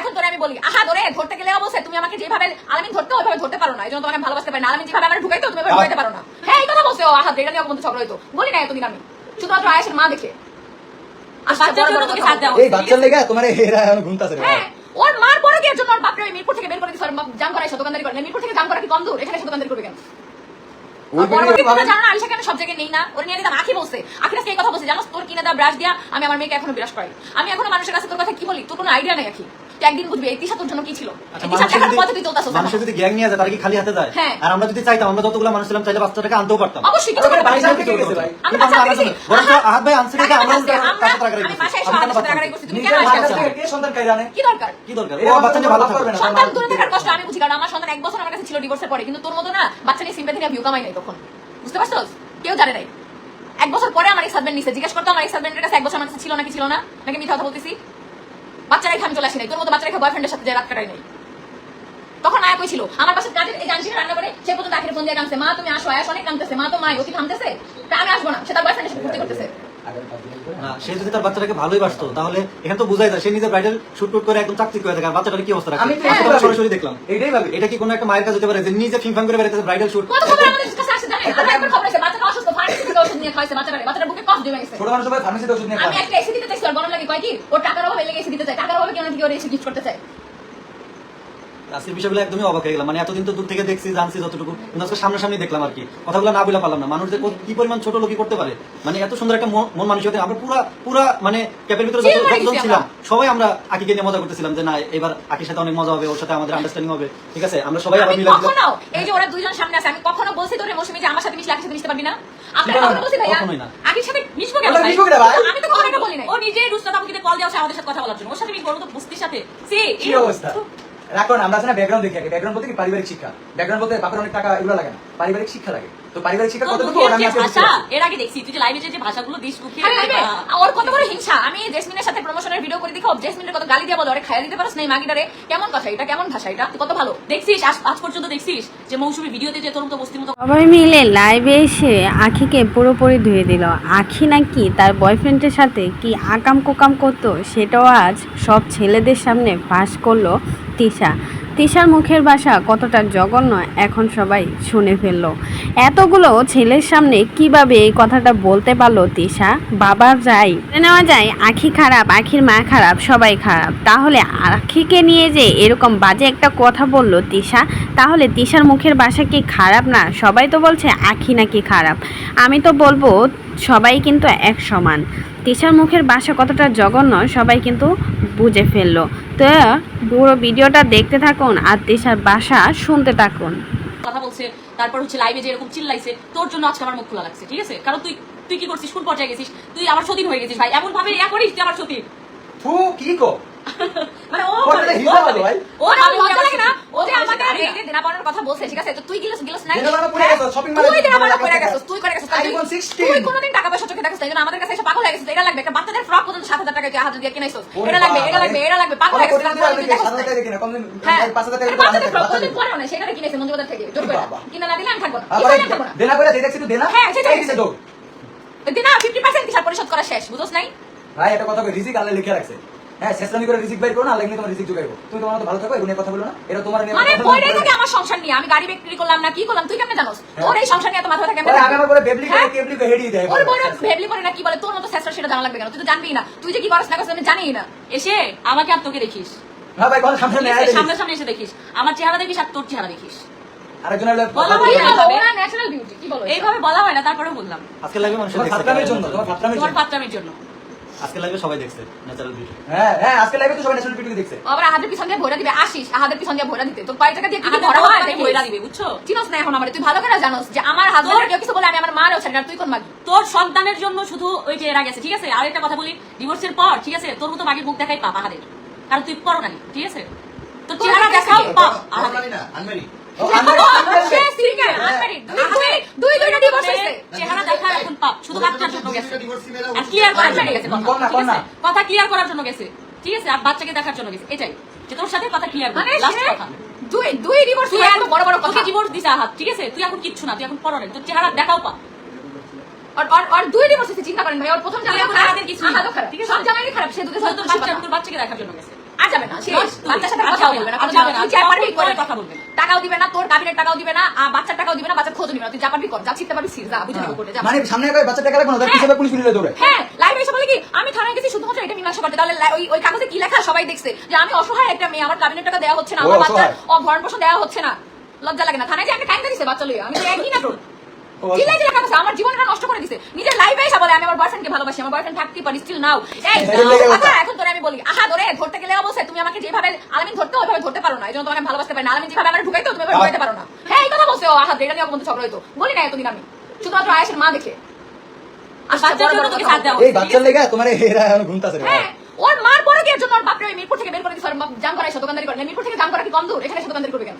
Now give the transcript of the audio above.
এখন তোরে আমি বলি। আহা ধরে ধরতে গেলে অবস্থা তুমি আমাকে যেভাবে আলামিন ধরতে ওইভাবে ধরতে পারো না। এই জন্য তোমাকে ভালোবাসতে পারি না। আলামিন যেভাবে আমার ঢুকাইতো তুমি ঢুকাইতে পারো না। হ্যাঁ এই কথা বলছো। আহা এটা নিয়ে বন্ধু ঝগড়া হইতো। বলি না এতদিন আমি। শুধুমাত্র আয়েশের মা দেখে। আর বাচ্চার জন্য তোকে সাথ দেওয়া এই বাচ্চার লেগে তোমার এরা ঘুমতাছে হ্যাঁ ওর মার পরে গিয়ে জন্য ওর বাপরে মিরপুর থেকে বের করে দিছে? জাম করাইছে দোকানদারি করে। মিরপুর থেকে জাম করা কি কম দূর এখানে দোকানদারি করবে কেন? আমি আমার মেয়েকে এখনও বিরাজ করাই আমি এখনও মানুষের কাছে তোর কথা কি বলি? তোর কোনো আইডিয়া নেই আখি। তুই একদিন বুঝবি এই তিশা তোর জন্য কি ছিল? আচ্ছা, মানুষের যদি- গ্যাং নিয়ে যায় তারা কি খালি হাতে যায়? হ্যাঁ। আর আমরা যদি চাইতাম আমরা যতগুলো মানুষ ছিলাম চাইলে বাচ্চাটাকে আনতেও পারতাম। অবশ্যই কিছু করে ভাই। বরঞ্চ আহাত ভাই আনছে দেখে আমরা টাকা টাকা? তুমি কেন সন্তান আনে? কি দরকার? কি দরকার? ও বাচ্চা নিয়ে ভালো থাকবে না। সন্তান দূরে থাকার কষ্ট আমি বুঝি কারণ আমার সন্তান এক বছর আমার কাছে ছিল ডিভোর্সের পরে কিন্তু তোর মতো না বাচ্চা নিয়ে সিম্পে থেকে ভিউ কামাই নাই তখন। বুঝতে পারছস? কেউ জানে নাই। এক বছর পরে আমার এক্স হাজবেন্ড নিছে। জিজ্ঞেস করতো আমার এক্স হাজবেন্ডের কাছে এক বছর আমার কাছে ছিল নাকি ছিল না? নাকি মিথ্যা কথা বলতেছি? বাচ্চা রেখে আমি চলে আসি নাই। তোর মতো বাচ্চা রেখে বয়ফ্রেন্ডের সাথে যে রাত কাটাই নাই। তখন আয়া ছিল? আমার পাশে কাজের এই জানছি রান্না করে সে পর্যন্ত আখের ফোন দিয়ে মা তুমি আসো আয়াস অনেক মা তো মা তা আমি আসব না সে তার বয়ফ্রেন্ডের সাথে ঘুরতে করতেছে সে যদি তার বাচ্চাটাকে ভালোই বাসতো তাহলে এখানে তো বোঝাই যায় সে নিজে ব্রাইডাল শুট করে একদম চাকচিক করে থাকে আর বাচ্চাটার কি অবস্থা রাখে? আমি ভাবি। সরাসরি দেখলাম। এটাই ভাবি। এটা কি কোনো একটা মায়ের কাজ হতে পারে যে নিজে ফিং করে বেড়াইতেছে ব্রাইডাল শুট কত খবর আমাদের কাছে আসে জানেন? আমার একবার খবর আছে বাচ্চাটা অসুস্থ ফার্মেসি থেকে ওষুধ নিয়ে খাইছে বাচ্চাটা বাচ্চাটা বুকে কফ জমে গেছে। ছোট মানুষ সবাই ফার্মেসিতে ওষুধ নিয়ে আমি একটা এসি দিতে গরম লাগে কি? টাকার অভাবে লেগে এসি দিতে চায়। টাকার অভাবে কেন কি ওর এসে গিফট করতে চাই আজকের বিষয়গুলো একদমই অবাক হয়ে গেলাম। মানে এতদিন তো দূর থেকে দেখছি জানছি যতটুকু। কিন্তু আজকে সামনাসামনি দেখলাম আর কি। কথাগুলো না বলে পারলাম না। মানুষ কি পরিমাণ ছোট লোকই করতে পারে? মানে এত সুন্দর একটা মন মন মানসিকতা। আমরা পুরা পুরা মানে ক্যাপের ভিতরে যতজন ছিলাম সবাই আমরা আকিকে নিয়ে মজা করতেছিলাম যে না এবার আকির সাথে অনেক মজা হবে ওর সাথে আমাদের আন্ডারস্ট্যান্ডিং হবে। ঠিক আছে? আমরা সবাই আবার মিলে কখনো এই যে ওরা দুইজন সামনে আছে আমি কখনো বলছি তোরে মৌসুমী যে আমার সাথে মিশলে আকির সাথে মিশতে পারবি না? আপনারা কখনো বলছি ভাইয়া আকির সাথে মিশবো কেন মিশবো কেন ভাই? আমি তো কখনো এটা বলি নাই। ও নিজে রুস্তাদ আমাকে কল দেওয়া আমাদের সাথে কথা বলার জন্য। ওর সাথে মিশবো তো বস্তির সাথে। সে কি অবস্থা? রাখো না আমরা আছে না ব্যাকগ্রাউন্ড দেখি আগে ব্যাকগ্রাউন্ড বলতে কি? পারিবারিক শিক্ষা। ব্যাকগ্রাউন্ড বলতে বাপের অনেক টাকা এগুলো লাগে না। পারিবারিক শিক্ষা লাগে। তো পারিবারিক শিক্ষা কতটুকু আমি যে আজকে ভাষা এর আগে দেখছি তুই যে লাইভে যে যে ভাষাগুলো দিস মুখে ওর কত বড় হিংসা। আমি জেসমিনের সাথে প্রমোশনের ভিডিও করে দেখো জেসমিনের কত গালি দিয়ে বলো ওরে খাইয়া দিতে পারছ না এই মাগিটারে। কেমন কথা এটা? কেমন ভাষা এটা? কত ভালো? দেখছিস? আজ আজ পর্যন্ত দেখছিস যে মৌসুমী ভিডিওতে যে তোর মতো বস্তির মতো সবাই মিলে লাইভে এসে আখিকে পুরোপুরি ধুয়ে দিল। আখি নাকি তার বয়ফ্রেন্ডের সাথে কি আকাম কোকাম করতো? সেটাও আজ সব ছেলেদের সামনে ফাঁস করল। তিশা। তিশার মুখের ভাষা কতটা জঘন্য এখন সবাই শুনে ফেলল। এতগুলো ছেলের সামনে কীভাবে এই কথাটা বলতে পারল তিশা? বাবার যাই। নেওয়া যায়, আখি খারাপ, আখির মা খারাপ, সবাই খারাপ। তাহলে আখিকে নিয়ে যে এরকম বাজে একটা কথা বলল তিশা, তাহলে তিশার মুখের ভাষা কি খারাপ না? সবাই তো বলছে আখি নাকি খারাপ। আমি তো বলব সবাই কিন্তু এক সমান। তিশার মুখের বাসা কতটা জঘন্য সবাই কিন্তু বুঝে ফেলল। তো পুরো ভিডিওটা দেখতে থাকুন আর তিশার বাসা শুনতে থাকুন কথা বলছে তারপর হচ্ছে লাইভে যে এরকম চিল্লাইছে তোর জন্য আজকে আমার মুখ খোলা লাগছে ঠিক আছে কারণ তুই তুই কি করছিস কোন পর্যায়ে গেছিস তুই আমার সতীন হয়ে গেছিস ভাই এমন ভাবে ইয়া করিস তুই আমার সতীন তুই কি কো মানে ও হিসাব ভাই। ও না লাগে না ও যে আমার আমাকে সাথে এই যে দেনা কথা বলছে ঠিক আছে? তো তুই গিলস গিলস না দেনা পাওনা করে গেছো, shopping mall এ তুই দেনা করে গেছিস তুই করে গেছিস তুই- iPhone 16 তুই কোনোদিন টাকা পয়সা চোখে দেখছিস তাই জন্য আমাদের কাছে এসে পাগল হয়ে গেছিস এটা লাগবে। একটা বাচ্চাদের ফ্রক পর্যন্ত 7000 টাকা তুই হাজার দিয়ে কিনাইছিস এটা লাগবে এটা লাগবে এটা লাগবে পাগল হয়ে গেছিস এই পরেও না সেটা কিনেছে মঞ্জুবাজার থেকে জোর করে। কিনা না দিলে আমি থাকব না। আবার কিনা থাকব না। দেনা করে দিয়ে দেখছি তুই দেনা? হ্যাঁ, সেটাই। এই দিছে তো। দিনা 50% হিসাব পরিশোধ করা শেষ বুঝছ নাই? ভাই একটা কথা রিজিক আল্লাহ লিখে রাখছে। হ্যাঁ শেষরামি করে রিজিক বাইর করো না এমনি তোমার রিজিক জোগাইবো তুমি তোমার মতো ভালো থাকো এগুলো কথা বলো না। এটা তোমার নিয়ে মানে কথা বলো পয়রাই আমার সংসার নিয়ে। আমি গাড়ি বিক্রি করলাম না কি করলাম? তুই কেমনে জানোস? হ্যাঁ। তোর এই সংসার নিয়ে এত মাথা থাকে আমি আমার করে? বেবলি করে হ্যাঁ? কেবলি করে হেডিয়ে দেয় ওর বড় ভেবলি করে না কি বলে? তোর মতো শেষরা সেটা জানা লাগবে কেন? তুই তো জানবি না। তুই যে কি করছ না করছ আমি জানি না। এসে আমাকে আর তোকে দেখিস। হ্যাঁ ভাই কোন সামনে সামনে সামনে এসে দেখিস। আমার চেহারা দেখিস আর তোর চেহারা দেখিস। আরেকজন বলা হয় না। বলো ন্যাচারাল বিউটি কি বলো এইভাবে বলা হয় না তারপরেও বললাম। আজকে লাইভে মানুষ তোমার জন্য। তোমার ফাতরামের পাত্রামের জন্য। আজকে লাইভে সবাই দেখছে ন্যাচারাল বিউটি হ্যাঁ হ্যাঁ আজকে লাইভে তো সবাই ন্যাচারাল বিউটি দেখছে। আবার আহাদের পিছন দিয়ে ভরা দিবে আসিস আহাদের পিছন দিয়ে ভরা দিতে। তোর পায়ের জায়গা দিয়ে কি ভরা হয় দিবে বুঝছ? চিনস না এখন আমার তুই ভালো করে জানোস যে আমার হাজবেন্ড কেউ কিছু বলে আমি আমার মারও ছাড়ি না তুই কোন মাগি? তোর সন্তানের জন্য শুধু ওই যে এরা গেছে ঠিক আছে? আর একটা কথা বলি ডিভোর্সের পর ঠিক আছে? তোর মতো বাকি মুখ দেখাই পাপ আহাদের। কারণ তুই পরো না ঠিক আছে? তোর তোর চেহারা দেখাও পাপ চেহারা এখন শুধু বাচ্চার জন্য গেছে। আর ক্লিয়ার করার জন্য গেছে? কথা, কর কর ক্লিয়ার করার জন্য গেছে। ঠিক আছে? আর বাচ্চাকে দেখার জন্য গেছে। এটাই। যে তোর সাথে কথা ক্লিয়ার মানে লাস্ট কথা। দুই দুই ডিভোর্স তুই এখন বড় বড় কথা। ডিভোর্স দিছে আহাত ঠিক আছে? তুই এখন কিচ্ছু না তুই এখন পরো নাই তোর চেহারা দেখাও পা আর আর আর দুই ডিভোর্স চিন্তা করেন ভাই। ওর প্রথম জামাই খারাপ। কিছু আহাদও না, খারাপ। ঠিক আছে? সব জামাই খারাপ। সে দুটো তোর বাচ্চা বাচ্চাকে দেখার জন্য গেছে। যাবে না। শেষ Not তুই। বাচ্চার সাথে কথা বলবে না, না। আর কোনো যাবে না, যা পারবি করে কথা বলবে টাকাও দিবে না তোর কাবিনের টাকাও দিবে না আর বাচ্চার টাকাও দিবে না বাচ্চার খোঁজ নিবে না। তুই যা পারবি কর যা শিখতে পারবি শিখ যা বুঝে নিবি করতে যা। মানে সামনে একবার বাচ্চা টাকা রাখব না তার হ্যাঁ। পিছনে পুলিশ পুলিশে দৌড়ে হ্যাঁ লাইভে এসে বলে কি আমি থানায় গেছি শুধুমাত্র এটা মীমাংসা করতে তাহলে ওই ওই কাগজে কি লেখা সবাই দেখছে যে আমি অসহায় একটা মেয়ে আমার কাবিনের টাকা দেওয়া হচ্ছে না আমার বাচ্চার ভরণ পোষণ দেওয়া হচ্ছে না। লজ্জা লাগে না। থানায় যে একটা টাইম দিছে বাচ্চা লইয়া আমি একই না তোর। চিল্লাই চিল্লাই আমার জীবনটা নষ্ট করে দিছে। নিজের লাইফে এসে বলে আমি আমার বয়ফ্রেন্ডকে ভালোবাসি আমার বয়ফ্রেন্ড থাকতে পারি স্টিল নাও এই এখন তোরে আমি বলি আহা ধরে ধরতে গেলে অবশ্যই তুমি আমাকে যেভাবে আলামিন ধরতে ওইভাবে ধরতে পারো না এই জন্য তোমাকে ভালোবাসতে পারি না। আমি যেভাবে আমার ঢুকাইতো তুমি ঢুকাইতে পারো না। হ্যাঁ এই কথা বলছে। ও আহা এটা নিয়ে অপমন্ত ঝগড়া হইতো। বলি না এতদিন আমি। শুধুমাত্র আয়েশের মা দেখে। আর আচ্ছা, বাচ্চার জন্য তোকে সাথ দেওয়া এই বাচ্চার লেগে তোমার এরা ঘুমতাছে হ্যাঁ ওর মার পরে গিয়ে জন্য ওর বাপরে মিরপুর থেকে বের করে দিছে। জাম করাইছে দোকানদারি করে। মিরপুর থেকে জাম করা কি কম দূর এখানে দোকানদারি করবে কেন?